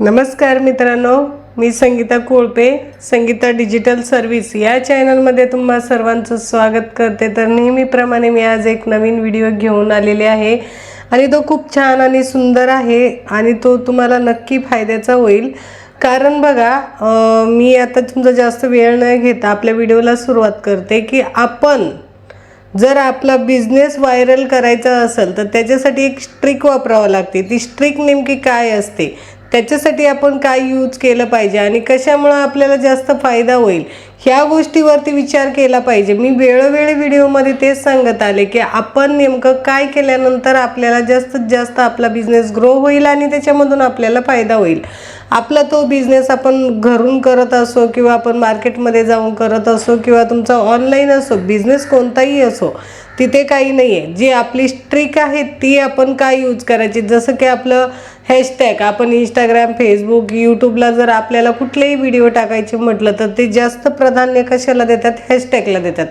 नमस्कार मित्रांनो मी संगीता कोळपे संगीता डिजिटल सर्व्हिस या चॅनलमध्ये तुम्हा सर्वांचं स्वागत करते. तर नेहमीप्रमाणे मी आज एक नवीन व्हिडिओ घेऊन आलेले आहे आणि तो खूप छान आणि सुंदर आहे आणि तो तुम्हाला नक्की फायद्याचा होईल. कारण बघा मी आता तुमचा जास्त वेळ न घेता आपल्या व्हिडिओला सुरुवात करते की आपण जर आपला बिझनेस व्हायरल करायचा असेल तर त्याच्यासाठी एक स्ट्रिक वापरावं लागते. ती स्ट्रिक नेमकी काय असते? त्याच्यासाठी आपण काय यूज केलं पाहिजे आणि कशामुळं आपल्याला जास्त फायदा होईल ह्या गोष्टीवरती विचार केला पाहिजे. मी वेळोवेळी व्हिडिओमध्ये तेच सांगत आले की आपण नेमकं काय केल्यानंतर आपल्याला जास्तीत जास्त आपला बिझनेस ग्रो होईल आणि त्याच्यामधून आपल्याला फायदा होईल. आपला तो बिझनेस आपण घरून करत असो किंवा आपण मार्केटमध्ये जाऊन करत असो किंवा तुमचा ऑनलाईन असो बिझनेस कोणताही असो तिथे काही नाही आहे जी आपली स्ट्रिक आहे ती आपण काय यूज करायची? जसं की आपलं हॅशटॅग आपण इंस्टाग्राम फेसबुक यूट्यूबला जर आपल्याला कुठलेही व्हिडिओ टाकायचे म्हटलं तर ते जास्त प्राधान्य कशाला देतात? हॅशटॅगला देतात.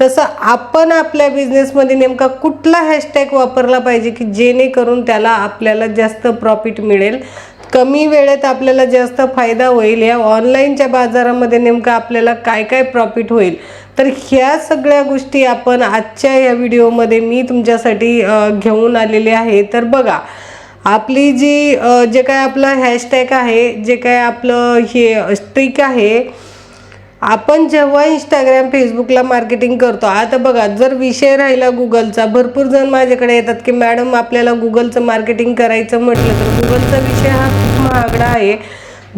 तसं आपण आपल्या बिझनेसमध्ये नेमका कुठला हॅशटॅग वापरला पाहिजे की जेणेकरून त्याला आपल्याला जास्त प्रॉफिट मिळेल? कमी वेळेत आपल्याला जास्त फायदा होईल. या ऑनलाईनच्या बाजारामध्ये नेमकं आपल्याला काय काय प्रॉफिट होईल? तर ह्या सगळ्या गोष्टी आपण आजच्या या व्हिडिओमध्ये मी तुमच्यासाठी घेऊन आलेले आहे. तर बघा आपली जी जे काय आपलं हॅशटॅग आहे जे काय आपलं हे स्ट्रिक आहे आपण जेव्हा इंस्टाग्राम फेसबुकला मार्केटिंग करतो आता बघा जर विषय राहिला गुगलचा भरपूर जण माझ्याकडे येतात की मॅडम आपल्याला गुगलचं मार्केटिंग करायचं म्हटलं तर गुगलचा विषय हा खूप महागडा आहे.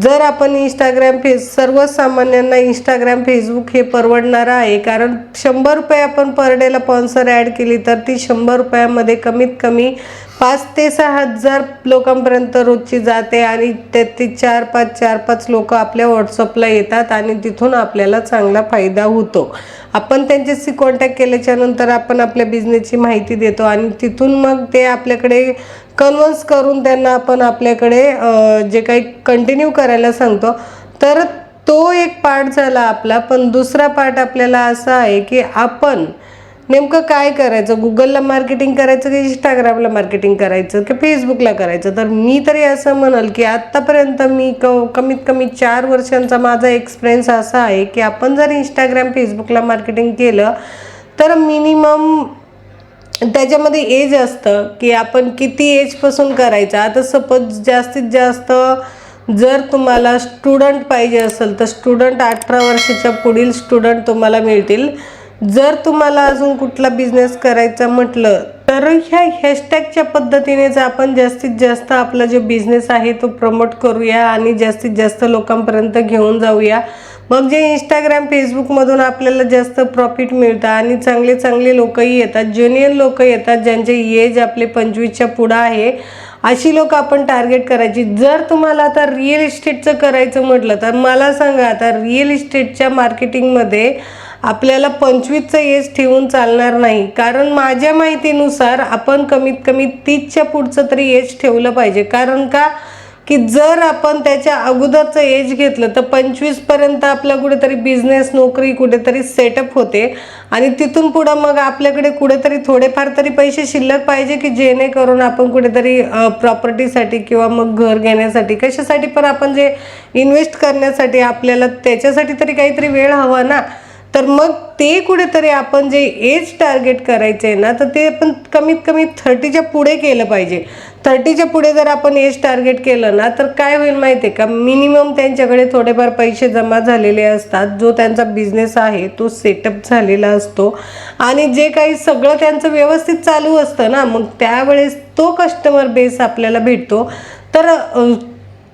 जर आपण इंस्टाग्राम फेस सर्वसामान्यांना इंस्टाग्राम फेसबुक हे परवडणारं आहे कारण शंभर रुपये आपण पर डेला स्पॉन्सर ॲड केली तर ती शंभर रुपयामध्ये कमीत कमी पाच ते सहा हजार लोकांपर्यंत रोजची जाते आणि ते चार पाच चार पाच लोक आपल्या व्हॉट्सअपला येतात आणि तिथून आपल्याला चांगला फायदा होतो. आपण त्यांच्याशी कॉन्टॅक्ट केल्याच्यानंतर आपण आपल्या बिझनेसची माहिती देतो आणि तिथून मग ते आपल्याकडे कन्व्हन्स करून त्यांना आपण आपल्याकडे जे काही कंटिन्यू करायला सांगतो. तर तो एक पार्ट झाला आपला पण दुसरा पार्ट आपल्याला असा आहे की आपण नेमकं काय करायचं? गुगलला मार्केटिंग करायचं की इंस्टाग्रामला मार्केटिंग करायचं की फेसबुकला करायचं? तर मी तरी असं म्हणाल की आत्तापर्यंत मी क कमीत कमी चार वर्षांचा माझा एक्सपिरियन्स असा आहे की आपण जर इंस्टाग्राम फेसबुकला मार्केटिंग केलं तर मिनिमम त्याच्यामध्ये एज असतं की आपण किती एजपासून करायचं? आता सपोज जास्तीत जास्त जर तुम्हाला स्टुडंट पाहिजे असेल तर स्टुडंट अठरा वर्षाच्या पुढील स्टुडंट तुम्हाला मिळतील. जर तुम्हाला अजून कुठला बिझनेस करायचा म्हटलं तर ह्या हॅशटॅगच्या पद्धतीने जर आपण जास्तीत जास्त आपला जो बिझनेस आहे तो प्रमोट करूया आणि जास्तीत जास्त लोकांपर्यंत घेऊन जाऊया. मग जे इंस्टाग्राम फेसबुकमधून आपल्याला जास्त प्रॉफिट मिळतं आणि चांगले चांगले लोकही येतात ज्युनियर लोक येतात ज्यांचे एज आपले पंचवीसच्या पुढं आहे अशी लोक आपण टार्गेट करायची. जर तुम्हाला आता रिअल इस्टेटचं करायचं म्हटलं तर मला सांगा आता रिअल इस्टेटच्या मार्केटिंगमध्ये आपल्याला पंचवीसचं एज ठेवून चालणार नाही. कारण माझ्या माहितीनुसार आपण कमीत कमी तीसच्या पुढचं तरी एज ठेवलं पाहिजे. कारण का? की जर आपण त्याच्या अगोदरचं एज घेतलं तर पंचवीसपर्यंत आपला कुठेतरी बिझनेस नोकरी कुठेतरी सेटअप होते. आणि तिथून पुढं मग आपल्याकडे कुठेतरी थोडेफार तरी पैसे शिल्लक पाहिजे की जेणेकरून आपण कुठेतरी प्रॉपर्टीसाठी किंवा मग घर घेण्यासाठी कशासाठी पण आपण जे इन्व्हेस्ट करण्यासाठी आपल्याला त्याच्यासाठी तरी काहीतरी वेळ हवा ना. तर मग ते कुठेतरी आपण जे एज टार्गेट करायचं आहे ना तर ते आपण कमीत कमी थर्टीच्या पुढे केलं पाहिजे. थर्टीच्या पुढे जर आपण एज टार्गेट केलं ना तर काय होईल माहिती आहे का? मिनिमम त्यांच्याकडे थोडेफार पैसे जमा झालेले असतात. जो त्यांचा बिझनेस आहे तो सेटअप झालेला असतो. आणि जे काही सगळं त्यांचं व्यवस्थित चालू असतं ना मग त्यावेळेस तो कस्टमर बेस आपल्याला भेटतो. तर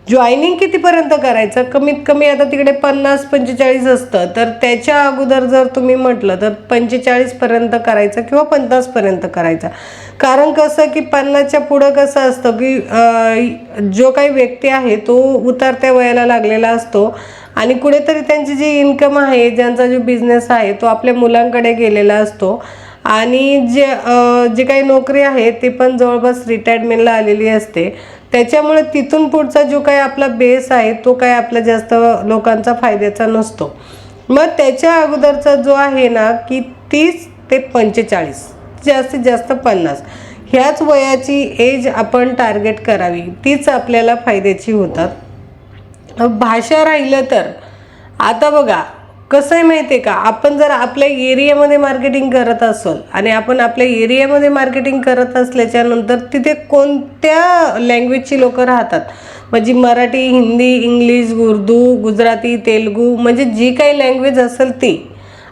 जॉईनिंग कितीपर्यंत करायचं? कमीत कमी आता तिकडे पन्नास पंचेचाळीस असतं. तर त्याच्या अगोदर जर तुम्ही म्हटलं तर पंचेचाळीसपर्यंत करायचं किंवा पन्नासपर्यंत करायचं? कारण कसं की पन्नासच्या पुढं कसं असतं की जो काही व्यक्ती आहे तो उतरत्या वयाला लागलेला असतो. आणि कुठेतरी त्यांची जी इन्कम आहे ज्यांचा जो बिझनेस आहे तो आपल्या मुलांकडे गेलेला असतो. आणि जे जे काही नोकरी आहे ती पण जवळपास रिटायरमेंटला आलेली असते. त्याच्यामुळे तिथून पुढचा जो काही आपला बेस आहे तो काही आपला जास्त लोकांचा फायद्याचा नसतो. मग त्याच्या अगोदरचा जो आहे ना की तीस ते पंचेचाळीस जास्तीत जास्त पन्नास ह्याच वयाची एज आपण टार्गेट करावी. तीच आपल्याला फायद्याची होतात. भाषा राहिलं तर आता बघा कसं आहे माहिती आहे का? आपण जर आपल्या एरियामध्ये मार्केटिंग करत असाल आणि आपण आपल्या एरियामध्ये मार्केटिंग करत असल्याच्यानंतर तिथे कोणत्या लँग्वेजची लोक राहतात? म्हणजे मराठी हिंदी इंग्लिश उर्दू गुजराती तेलगू म्हणजे जी काही लँग्वेज असेल ती.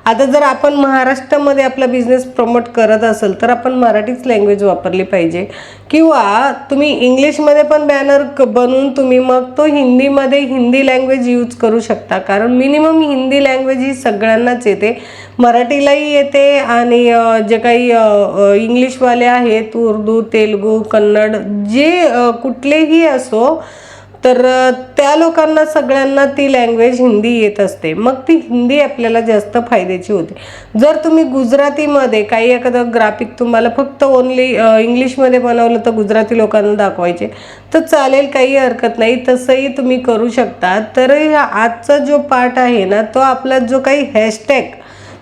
आता जर आपण महाराष्ट्रामध्ये आपला बिझनेस प्रमोट करत असेल तर आपण मराठीच लँग्वेज वापरली पाहिजे. किंवा तुम्ही इंग्लिशमध्ये पण बॅनर क बनवून तुम्ही मग तो हिंदीमध्ये हिंदी लँग्वेज यूज करू शकता. कारण मिनिमम हिंदी लँग्वेज ही सगळ्यांनाच येते. मराठीलाही येते आणि जे काही इंग्लिशवाले आहेत उर्दू तेलगू कन्नड जे कुठलेही असो तर त्या लोकांना सगळ्यांना ती लँग्वेज हिंदी येत असते. मग ती हिंदी आपल्याला जास्त फायद्याची होते. जर तुम्ही गुजरातीमध्ये काही एखादं ग्राफिक तुम्हाला फक्त ओनली इंग्लिशमध्ये बनवलं तर गुजराती लोकांना दाखवायचे तर चालेल काही हरकत नाही. तसंही तुम्ही करू शकता. तर आजचा जो पार्ट आहे ना तो आपला जो काही हॅशटॅग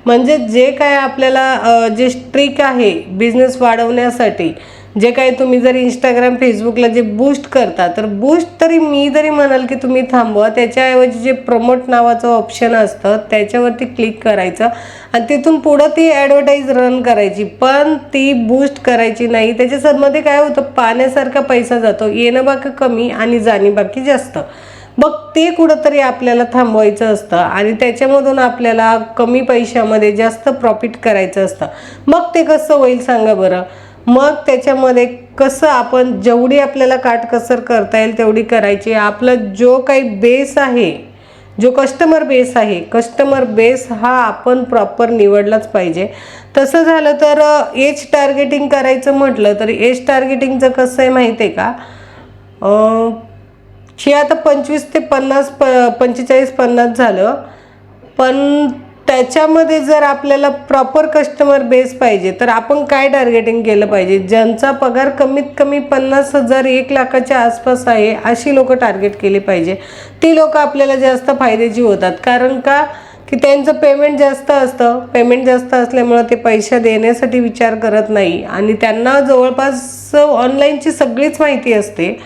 म्हणजे जे काय आपल्याला जे स्ट्रिक आहे बिझनेस वाढवण्यासाठी जे काही तुम्ही जर इंस्टाग्राम फेसबुकला जे बूस्ट करता तर बूस्ट तरी मी तरी म्हणाल की तुम्ही थांबवा त्याच्याऐवजी जे प्रमोट नावाचं ऑप्शन असतं त्याच्यावरती क्लिक करायचं आणि तिथून पुढं ती ॲडव्हर्टाईज रन करायची. पण ती बूस्ट करायची नाही. त्याच्यामध्ये काय होतं? पाण्यासारखा पैसा जातो येणं बाकी कमी आणि जाणी बाकी जास्त. मग ते कुठंतरी आपल्याला थांबवायचं असतं आणि त्याच्यामधून आपल्याला कमी पैशामध्ये जास्त प्रॉफिट करायचं असतं. मग ते कसं होईल सांगा बरं? मग त्याच्यामध्ये कसं आपण जेवढी आपल्याला काटकसर करता येईल तेवढी करायची. आपला जो काही बेस आहे जो कस्टमर बेस आहे कस्टमर बेस हा आपण प्रॉपर निवडलाच पाहिजे. तसं झालं तर एज टार्गेटिंग करायचं म्हटलं तर एज टार्गेटिंगचं कसं आहे माहिती आहे का हे आता पंचवीस ते पन्नास प पंचेचाळीस पन्नास झालं. पण त्याच्यामध्ये जर आपल्याला प्रॉपर कस्टमर बेस पाहिजे तर आपण काय टार्गेटिंग केलं पाहिजे? ज्यांचा पगार कमीत कमी पन्नास हजार एक लाखाच्या आसपास आहे अशी लोक टार्गेट केली पाहिजे. ती लोक आपल्याला जास्त फायद्याची होतात. कारण का? की त्यांचं पेमेंट जास्त असतं. पेमेंट जास्त असल्यामुळं ते पैसे देण्यासाठी विचार करत नाही. आणि त्यांना जवळपास ऑनलाईनची सगळीच माहिती असते.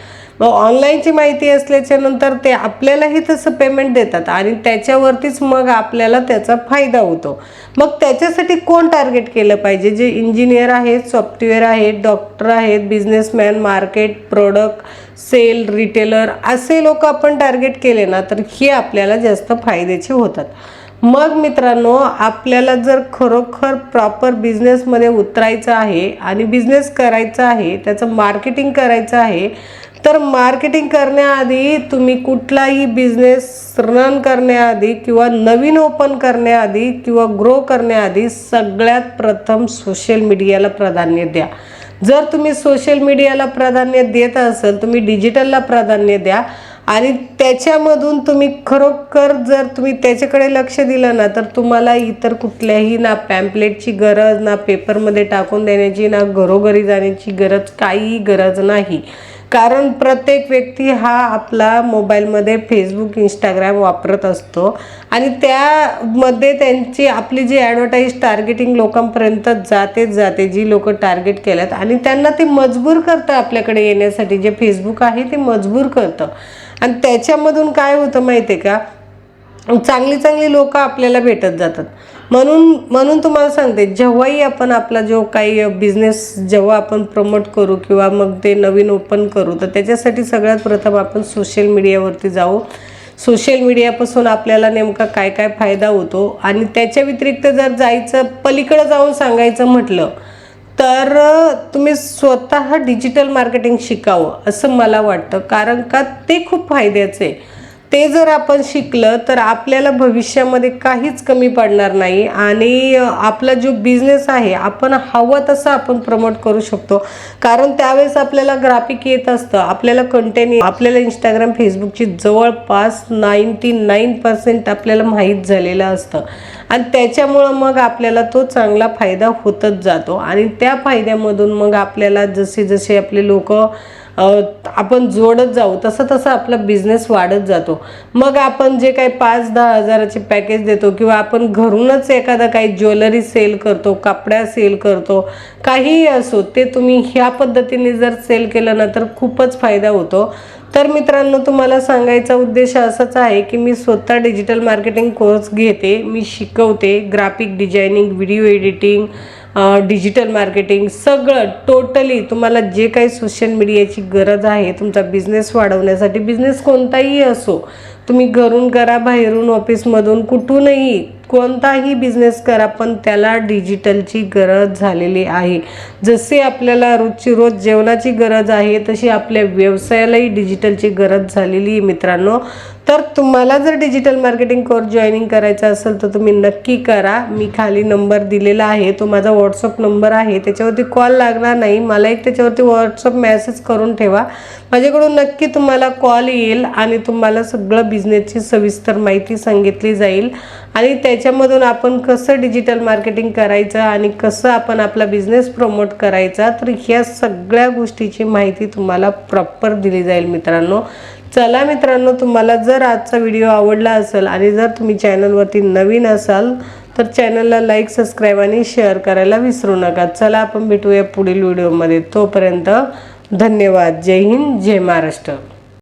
मग ऑनलाईनची माहिती असल्याच्या नंतर ते आपल्यालाही तसं पेमेंट देतात आणि त्याच्यावरतीच मग आपल्याला त्याचा फायदा होतो. मग त्याच्यासाठी कोण टार्गेट केलं पाहिजे? जे इंजिनियर आहेत सॉफ्टवेअर आहेत डॉक्टर आहेत businessman market product sale retailer असे लोक आपण टार्गेट केले ना तर हे आपल्याला जास्त फायद्याचे होतात. मग मित्रांनो आपल्याला जर खरोखर प्रॉपर बिझनेसमध्ये उतरायचं आहे आणि बिझनेस करायचा आहे त्याचं मार्केटिंग करायचं आहे तर मार्केटिंग करण्याआधी तुम्ही कुठलाही बिझनेस रन करण्याआधी किंवा नवीन ओपन करण्याआधी किंवा ग्रो करण्याआधी सगळ्यात प्रथम सोशल मीडियाला प्राधान्य द्या. जर तुम्ही सोशल मीडियाला प्राधान्य देत असाल तुम्ही डिजिटलला प्राधान्य द्या आणि त्याच्यामधून तुम्ही खरोखर जर तुम्ही त्याच्याकडे लक्ष दिलं ना तर तुम्हाला इतर कुठल्याही ना पॅम्पलेटची गरज ना पेपरमध्ये टाकून देण्याची ना घरोघरी जाण्याची गरज काहीही गरज नाही. कारण प्रत्येक व्यक्ती हा आपला मोबाईलमध्ये फेसबुक इंस्टाग्राम वापरत असतो. आणि त्यामध्ये त्यांची आपली जी ॲडव्हर्टाईज टार्गेटिंग लोकांपर्यंत जातेच जाते जी लोक टार्गेट केल्यात आणि त्यांना ते मजबूर करतं आपल्याकडे येण्यासाठी. जे फेसबुक आहे ते मजबूर करतं. आणि त्याच्यामधून काय होतं माहिती आहे का? चांगली चांगली लोक आपल्याला भेटत जातात. म्हणून म्हणून तुम्हाला सांगते जेव्हाही आपण आपला जो काही बिझनेस जेव्हा आपण प्रमोट करू किंवा मग ते नवीन ओपन करू तर त्याच्यासाठी सगळ्यात प्रथम आपण सोशल मीडियावरती जाऊ. सोशल मीडियापासून आपल्याला नेमका काय काय फायदा होतो आणि त्याच्या व्यतिरिक्त जर जायचं पलीकडं जाऊन सांगायचं म्हटलं तर तुम्ही स्वतः डिजिटल मार्केटिंग शिकावं असं मला वाटतं. कारण का? ते खूप फायद्याचं आहे. ते जर आपण शिकलं तर आपल्याला भविष्यामध्ये काहीच कमी पडणार नाही. आणि आपला जो बिझनेस आहे आपण हवं तसं आपण प्रमोट करू शकतो. कारण त्यावेळेस आपल्याला ग्राफिक येत असतं. आपल्याला कंटेंट आपल्याला इंस्टाग्राम फेसबुकची जवळपास नाईन्टी नाईन पर्सेंट आपल्याला माहीत झालेलं असतं. आणि त्याच्यामुळं मग आपल्याला तो चांगला फायदा होतच जातो. आणि त्या फायद्यामधून मग आपल्याला जसे जसे आपले लोक आपण जोडत जाऊ तसं तसं आपला बिझनेस वाढत जातो. मग आपण जे काही पाच दहा हजाराचे पॅकेज देतो किंवा आपण घरूनच एखादा काही ज्वेलरी सेल करतो कपड्या सेल करतो काहीही असो ते तुम्ही ह्या पद्धतीने जर सेल केलं ना तर खूपच फायदा होतो. तर मित्रांनो तुम्हाला सांगायचा उद्देश असाच आहे की मी स्वतः डिजिटल मार्केटिंग कोर्स घेते मी शिकवते graphic designing video editing digital marketing सगळं टोटली तुम्हाला जे काही सोशल मीडियाची गरज आहे तुमचा बिझनेस वाढवण्यासाठी बिझनेस कोणताही असो तुम्ही घरून करा बाहेरून ऑफिसमधून कुठूनही कोणताही बिझनेस करा पण त्याला डिजिटलची गरज झालेली आहे. जसे आपल्याला रोजची रोज जेवणाची गरज आहे तशी आपल्या व्यवसायालाही डिजिटलची गरज झालेली आहे मित्रांनो. तर तुम्हाला जर डिजिटल मार्केटिंग कोर्स जॉईनिंग करायचा असेल तर तुम्ही नक्की करा. मी खाली नंबर दिलेला आहे. तो माझा व्हॉट्सअप नंबर आहे. त्याच्यावरती कॉल लागणार नाही. मला एक त्याच्यावरती व्हॉट्सअप मेसेज करून ठेवा. माझ्याकडून नक्की तुम्हाला कॉल येईल आणि तुम्हाला सगळं बिझनेसची सविस्तर माहिती सांगितली जाईल. आणि त्याच्यामधून आपण कसं डिजिटल मार्केटिंग करायचं आणि कसं आपण आपला बिझनेस प्रमोट करायचा तर ह्या सगळ्या गोष्टीची माहिती तुम्हाला प्रॉपर दिली जाईल मित्रांनो. चला मित्रांनो तुम्हाला जर आजचा व्हिडिओ आवडला असेल आणि जर तुम्ही चॅनलवरती नवीन असाल तर चॅनलला लाईक सबस्क्राईब आणि शेअर करायला विसरू नका. चला आपण भेटूया पुढील व्हिडिओमध्ये तोपर्यंत धन्यवाद. जय हिंद जय महाराष्ट्र.